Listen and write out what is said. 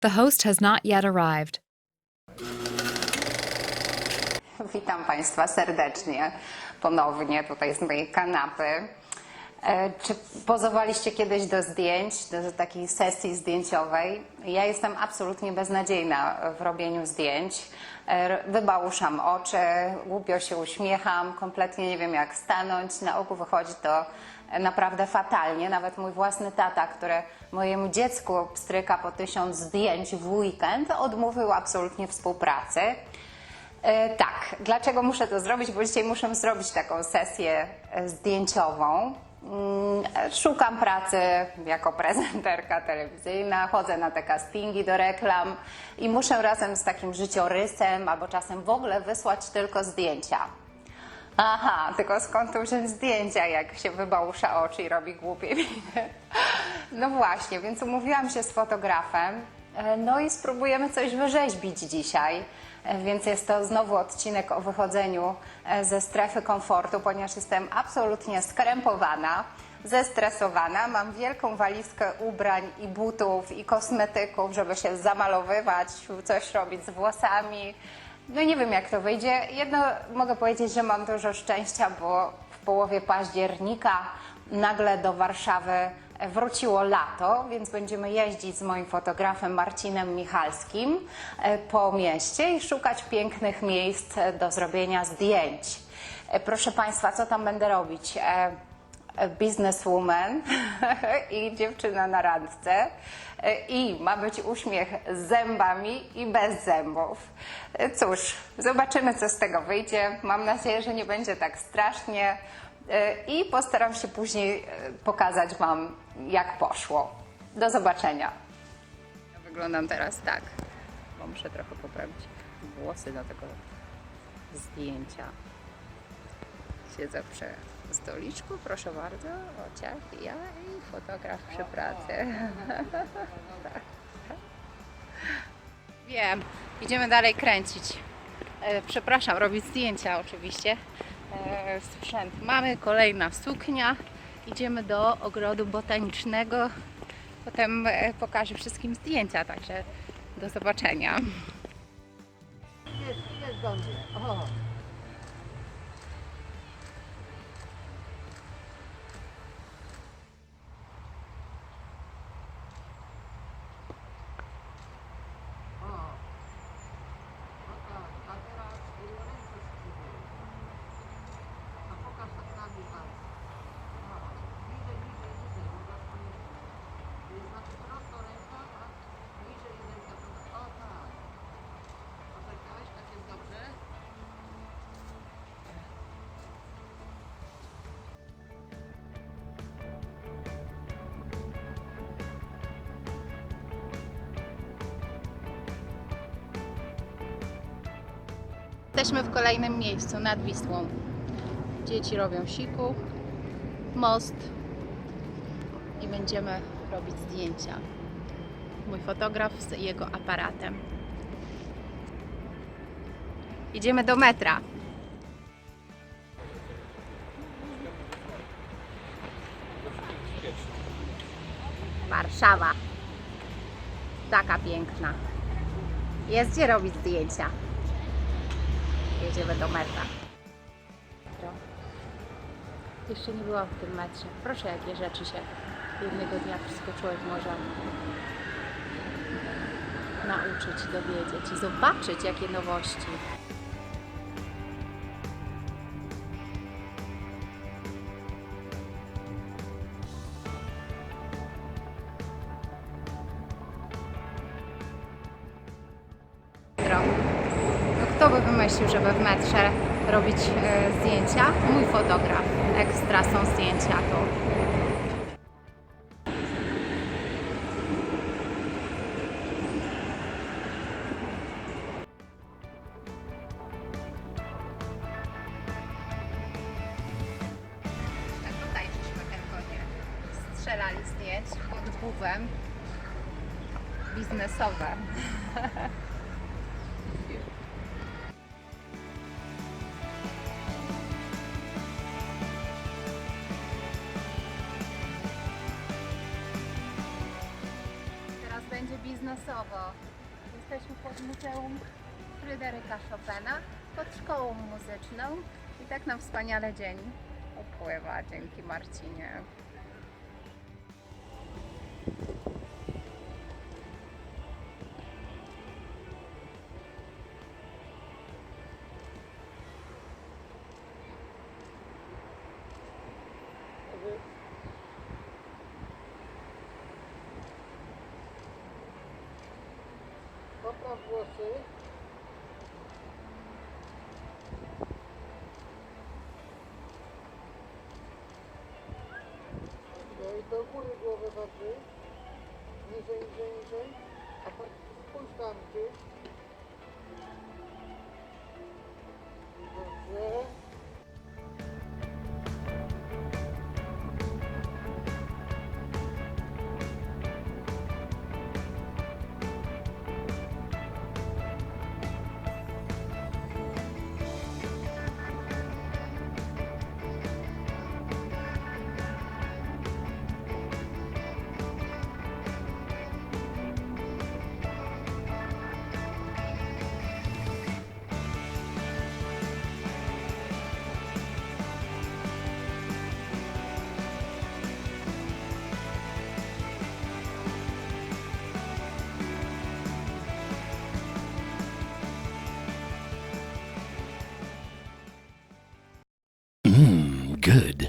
The host has not yet arrived. Witam Państwa serdecznie ponownie tutaj z mojej kanapy. E, Czy pozowaliście kiedyś do zdjęć, do takiej sesji zdjęciowej? Ja jestem absolutnie beznadziejna w robieniu zdjęć. E, Wybałuszam oczy, głupio się uśmiecham, kompletnie nie wiem jak stanąć. Na ogół wychodzi to naprawdę fatalnie. Nawet mój własny tata, który mojemu dziecku pstryka po tysiąc zdjęć w weekend, odmówił absolutnie współpracy. E, tak, dlaczego muszę to zrobić? Bo dzisiaj muszę zrobić taką sesję e, zdjęciową. Mm, Szukam pracy jako prezenterka telewizyjna, chodzę na te castingi do reklam i muszę razem z takim życiorysem albo czasem w ogóle wysłać tylko zdjęcia. Aha, tylko skąd tu wziąć zdjęcia, jak się wybałusza oczy i robi głupie miny? No właśnie, więc umówiłam się z fotografem, e, no i spróbujemy coś wyrzeźbić dzisiaj. E, Więc jest to znowu odcinek o wychodzeniu e, ze strefy komfortu, ponieważ jestem absolutnie skrępowana, zestresowana. Mam wielką walizkę ubrań i butów i kosmetyków, żeby się zamalowywać, coś robić z włosami. No nie wiem jak to wyjdzie. Jedno mogę powiedzieć, że mam dużo szczęścia, bo w połowie października nagle do Warszawy wróciło lato, więc będziemy jeździć z moim fotografem Marcinem Michalskim e, po mieście i szukać pięknych miejsc e, do zrobienia zdjęć. E, Proszę Państwa, co tam będę robić? E, bizneswoman i dziewczyna na randce i ma być uśmiech z zębami i bez zębów. Cóż, zobaczymy co z tego wyjdzie. Mam nadzieję, że nie będzie tak strasznie i postaram się później pokazać Wam jak poszło. Do zobaczenia. Ja wyglądam teraz tak, bo muszę trochę poprawić włosy do tego zdjęcia. Siedzę przy stoliczku, proszę bardzo, ociach, ja i fotograf przy pracy. Tak. Wiem, idziemy dalej kręcić. E, Przepraszam, robić zdjęcia oczywiście. E, Sprzęt mamy, kolejna suknia. Idziemy do ogrodu botanicznego. Potem e, pokażę wszystkim zdjęcia, także do zobaczenia. Jest, jest do mnie. O. O. Jesteśmy w kolejnym miejscu nad Wisłą. Dzieci robią siku, most i będziemy robić zdjęcia. Mój fotograf z jego aparatem. Idziemy do metra. Warszawa. Taka piękna. Jest gdzie robić zdjęcia. Jedziemy do metra. Jeszcze nie byłam w tym metrze. Proszę, jakie rzeczy się jednego dnia wszystko człowiek może nauczyć, dowiedzieć i zobaczyć, jakie nowości. By wymyślił, żeby w metrze robić e, zdjęcia? Mój fotograf. Ekstra są zdjęcia tu. Tak tutaj żeśmy tylko nie strzelali zdjęć pod główem biznesowe. Teraz będzie biznes losowo. Jesteśmy pod Muzeum Fryderyka Chopina, pod szkołą muzyczną i tak nam wspaniale dzień upływa. Dzięki Marcinie. só para você. Então corrigou a fazer. Engenho, engenho, engenho. A parte constante. Good.